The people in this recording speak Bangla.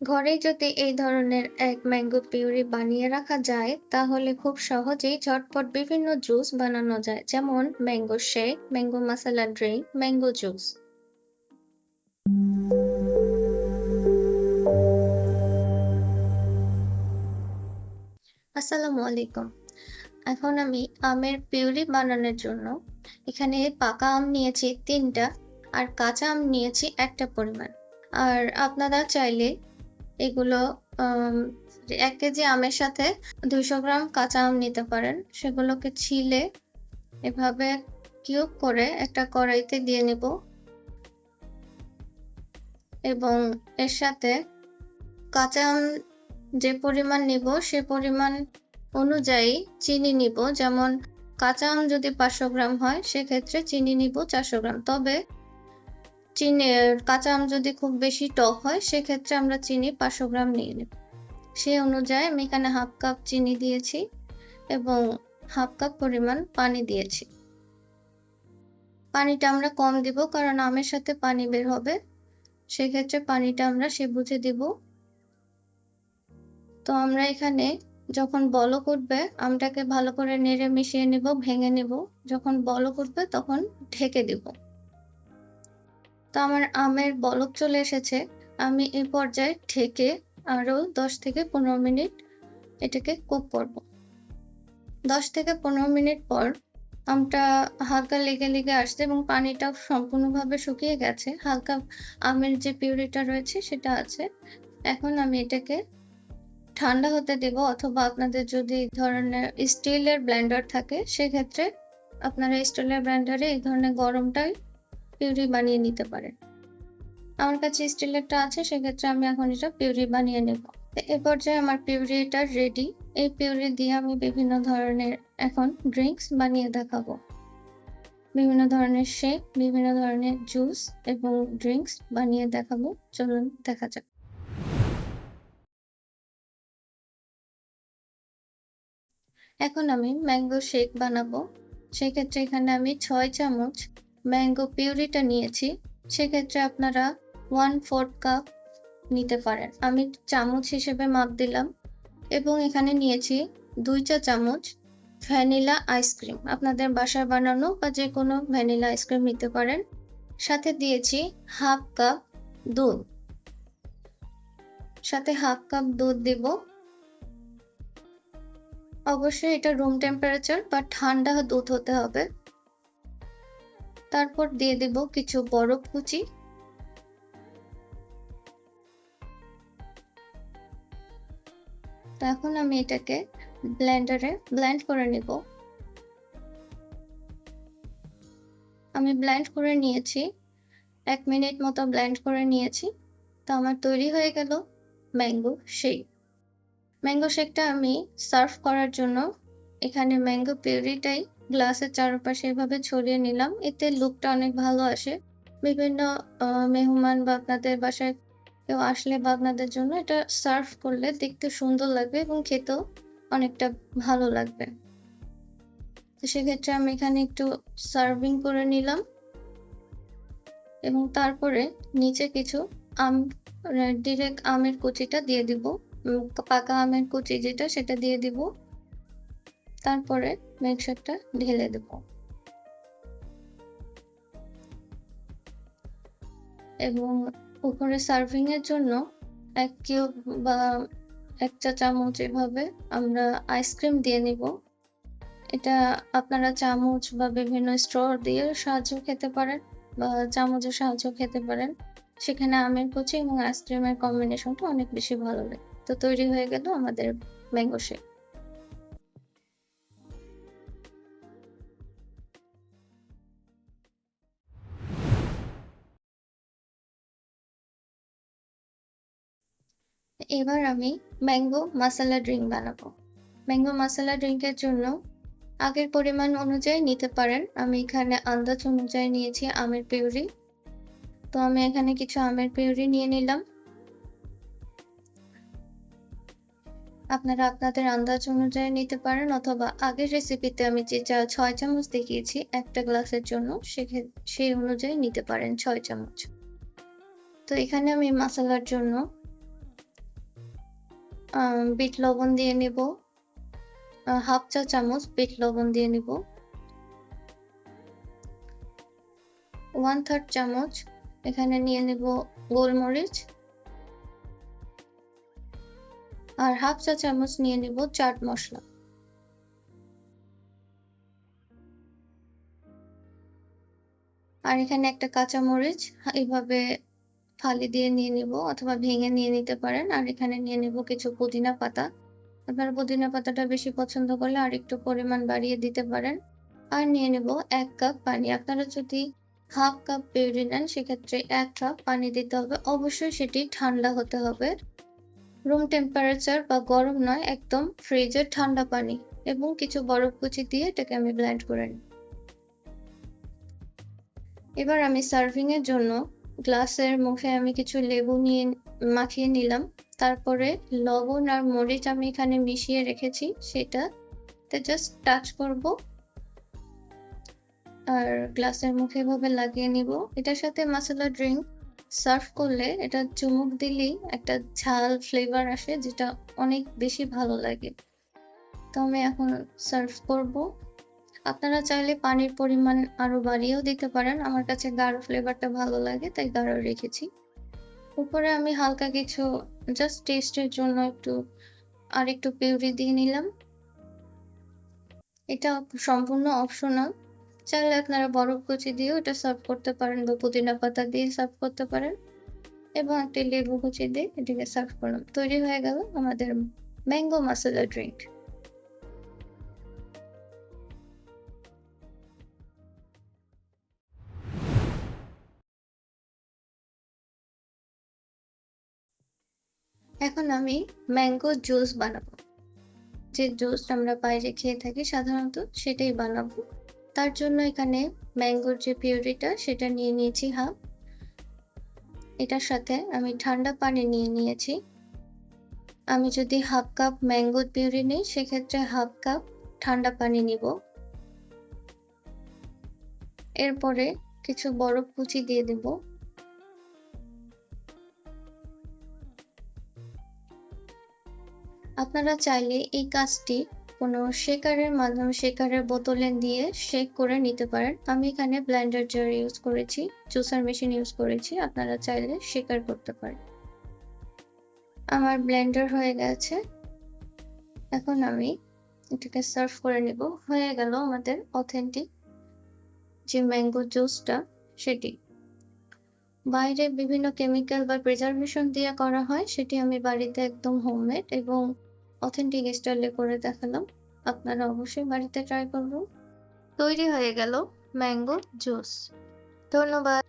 ঘরেই যদি এই ধরনের এক ম্যাঙ্গো পিউরি বানিয়ে রাখা যায়, তাহলে খুব সহজেই ঝটপট বিভিন্ন জুস বানানো যায়, যেমন mango shake mango masala drink mango juice আসসালামু আলাইকুম। এখন আমি আমের পিউরি বানানোর জন্য এখানে পাকা আম নিয়েছি তিনটা, আর কাঁচা আম নিয়েছি একটা পরিমাণ। আর আপনারা চাইলে এগুলো এক কেজি আমের সাথে দুইশো গ্রাম কাঁচা আম নিতে পারেন। সেগুলোকে ছিলে এভাবে কিউব করে একটা কড়াইতে দিয়ে নেব। এবং এর সাথে কাঁচা আম যে পরিমাণ নিব, সে পরিমাণ অনুযায়ী চিনি নিব। যেমন, কাঁচা আম যদি পাঁচশো গ্রাম হয়, সেক্ষেত্রে চিনি নিব চারশো গ্রাম। তবে চিনি কাঁচা আম যদি খুব বেশি টক হয়, সেক্ষেত্রে আমরা চিনি পাঁচশো গ্রাম নিয়ে নেব। সেই অনুযায়ী আমি এখানে হাফ কাপ চিনি দিয়েছি এবং হাফ কাপ পরিমাণ পানি দিয়েছি। পানিটা আমরা কম দিব কারণ আমের সাথে পানি বের হবে। সেক্ষেত্রে পানিটা আমরা সে বুঝে দিব। তো আমরা এখানে যখন বলক উঠবে, আমটাকে ভালো করে নেড়ে মিশিয়ে নেব, ভেঙে নেব। যখন বলক উঠবে, তখন ঢেকে দিব। তো আমার আমের বলক চলে এসেছে। আমি এই পর্যায়ে ঢেকে আরও দশ থেকে পনেরো মিনিট এটাকে কুক করব। দশ থেকে পনেরো মিনিট পর আমটা হালকা লেগে লেগে আসছে এবং পানিটাও সম্পূর্ণভাবে শুকিয়ে গেছে। হালকা আমের যে পিউরিটা রয়েছে সেটা আছে। এখন আমি এটাকে ঠান্ডা হতে দেব অথবা আপনাদের যদি এই ধরনের স্টিলের ব্লেন্ডার থাকে, সেক্ষেত্রে আপনারা স্টিলের ব্লেন্ডারে এই ধরনের গরমটাই পিউরি বানিয়ে নিতে পারেন। আমার কাছে স্টিলেরটা আছে, সেক্ষেত্রে আমি এখন এটা পিউরি বানিয়ে নেব। এ পর্যায়ে আমার পিউরিটা রেডি এই পিউরি দিয়ে আমি বিভিন্ন ধরনের এখন ড্রিঙ্কস বানিয়ে দেখাবো। বিভিন্ন ধরনের শেক বিভিন্ন ধরনের জুস এবং ড্রিঙ্কস বানিয়ে দেখাবো। চলুন দেখা যাক। এখন আমি ম্যাঙ্গো শেক বানাবো। সেক্ষেত্রে এখানে আমি ছয় চামচ ম্যাঙ্গো পিউরিটা নিয়েছি, সেক্ষেত্রে আপনারা ওয়ান ফোর্থ কাপ নিতে পারেন। আমি চামচ হিসেবে মাপ দিলাম এবং এখানে নিয়েছি দুই চা চামচ ভ্যানিলা আইসক্রিম আপনাদের বাসায় বানানো বা যে কোনো ভ্যানিলা আইসক্রিম নিতে পারেন। সাথে দিয়েছি হাফ কাপ দুধ। সাথে হাফ কাপ দুধ দিব। অবশ্যই এটা রুম টেম্পারেচার বা ঠান্ডা দুধ হতে হবে। তারপর দিয়ে দেব কিছু বরফ কুচি। এখন আমি এটাকে ব্লেন্ডারে ব্লেন্ড করে নিব। আমি ব্লেন্ড করে নিয়েছি। এক মিনিট মতো ব্লেন্ড করে নিয়েছি। তো আমার তৈরি হয়ে গেল ম্যাঙ্গো শেক ম্যাঙ্গো শেকটা আমি সার্ভ করার জন্য এখানে ম্যাঙ্গো পিউরিটাই গ্লাসের চারপাশে এভাবে ছড়িয়ে নিলাম। এতে লুকটা অনেক ভালো আসে। বিভিন্ন মেহমান বা আপনাদের বাসায় কেউ আসলে বা আপনাদের জন্য এটা সার্ভ করলে দেখতে সুন্দর লাগবে এবং খেতেও অনেকটা ভালো লাগবে। তো সেক্ষেত্রে আমি এখানে একটু সার্ভিং করে নিলাম। এবং তারপরে নিচে কিছু আম ডিরেক্ট আমের কুচিটা দিয়ে দিব। পাকা আমের কুচি যেটা, সেটা দিয়ে দিব। তারপরে মিক্সারটা ঢেলে দেব। এবং উপরে সার্ভিং এর জন্য এক কিউব বা এক চা চামচ এভাবে আমরা আইসক্রিম দিয়ে নিব। এটা আপনারা চামচ বা বিভিন্ন স্ট্র দিয়ে সাহায্য খেতে পারেন বা চামচের সাহায্য খেতে পারেন। সেখানে আমের কুচি এবং আইসক্রিমের কম্বিনেশনটা অনেক বেশি ভালো লাগে। তো তৈরি হয়ে গেল আমাদের ম্যাঙ্গো শেক এবার আমি ম্যাঙ্গো মাসালা ড্রিঙ্ক বানাবো। ম্যাঙ্গো মাসালা ড্রিঙ্কের জন্য আগের পরিমাণ অনুযায়ী নিতে পারেন। আমি এখানে আন্দাজ অনুযায়ী নিয়েছি আমের পিউরি। তো আমি এখানে কিছু আমের পিউরি নিয়ে নিলাম। আপনারা আপনাদের আন্দাজ অনুযায়ী নিতে পারেন অথবা আগের রেসিপিতে আমি যে চা ছয় চামচ দেখিয়েছি একটা গ্লাসের জন্য সেই অনুযায়ী নিতে পারেন ছয় চামচ। তো এখানে আমি মশলার জন্য বিট লবণ দিয়ে নিব। হাফ চা চামচ বিট লবণ দিয়ে নিব। ওয়ান থার্ড চামচ এখানে নিয়ে নিব গোলমরিচ। আর হাফ চা চামচ নিয়ে নিব চাট মশলা। আর এখানে একটা কাঁচা মরিচ এইভাবে ফালি দিয়ে নিয়ে নিব অথবা ভেঙে নিয়ে নিতে পারেন। আর এখানে নিয়ে নিব কিছু পুদিনা পাতা। আপনার পুদিনা পাতাটা বেশি পছন্দ করলে আর একটু পরিমাণ বাড়িয়ে দিতে পারেন। আর নিয়ে নিব এক কাপ পানি। আপনারা যদি হাফ কাপ পিউরি নেন, সেক্ষেত্রে এক কাপ পানি দিতে হবে। অবশ্যই সেটি ঠান্ডা হতে হবে। রুম টেম্পারেচার বা গরম নয়, একদম ফ্রিজের ঠান্ডা পানি এবং কিছু বরফ কুচি দিয়ে এটাকে আমি ব্লেন্ড করে নিই এবার আমি সার্ভিং এর জন্য গ্লাসের মুখে আমি কিছু লেবু নিয়ে, মাখিয়ে নিলাম। তারপরে লবণ আর মরিচ আমি এখানে মিশিয়ে রেখেছি সেটা জাস্ট টাচ করব। আর গ্লাসের মুখে এভাবে লাগিয়ে নিব। এটার সাথে মশলা ড্রিঙ্ক সার্ভ করলে এটা চুমুক দিলেই একটা ঝাল ফ্লেভার আসে, যেটা অনেক বেশি ভালো লাগে। তো আমি এখন সার্ভ করব। আপনারা চাইলে পানির পরিমাণ আরও বাড়িয়েও দিতে পারেন। আমার কাছে গাঢ় ফ্লেভারটা ভালো লাগে, তাই গাঢ় রেখেছি। উপরে আমি হালকা কিছু জাস্ট টেস্টের জন্য একটু আর একটু পিউরি দিয়ে নিলাম। এটা সম্পূর্ণ অপশনাল চাইলে আপনারা বরফ কুচি দিয়েও এটা সার্ভ করতে পারেন বা পুদিনা পাতা দিয়ে সার্ভ করতে পারেন। এবং একটি লেবু কুচি দিয়ে এটাকে সার্ভ করলাম। তৈরি হয়ে গেল আমাদের ম্যাঙ্গো মশলা ড্রিঙ্ক এখন আমি ম্যাঙ্গো জুস বানাবো। যে জুস আমরা বাইরে খেয়ে থাকি সাধারণত সেটাই বানাবো। তার জন্য এখানে ম্যাঙ্গোর যে পিউরিটা সেটা নিয়ে নিয়েছি হাফ এটার সাথে আমি ঠান্ডা পানি নিয়ে নিয়েছি। আমি যদি হাফ কাপ ম্যাঙ্গো পিউরি নিই, সেক্ষেত্রে হাফ কাপ ঠান্ডা পানি নিব। এরপরে কিছু বরফ কুচি দিয়ে দেব। আপনারা চাইলে এই কাজটি কোনো শেকারের মাধ্যমে শেকারের বোতলে দিয়ে শেক করে নিতে পারেন। আমি এখানে ব্লেন্ডার জার ইউজ করেছি, জুসার মেশিন ইউজ করেছি, আপনারা চাইলে শেকার করতে পারেন। আমার ব্লেন্ডার হয়ে গেছে। এখন আমি এটাকে সার্ভ করে নিব। হয়ে গেল আমাদের অথেন্টিক যে ম্যাঙ্গো জুসটা, সেটি। বাইরে বিভিন্ন কেমিক্যাল বা প্রিজারভেশন দিয়ে করা হয়, সেটি আমি বাড়িতে একদম হোমমেড এবং অথেন্টিক স্টাইলে করে দেখালাম। আপনারা অবশ্যই বাড়িতে ট্রাই করবেন তৈরি হয়ে গেল ম্যাঙ্গো জুস। ধন্যবাদ।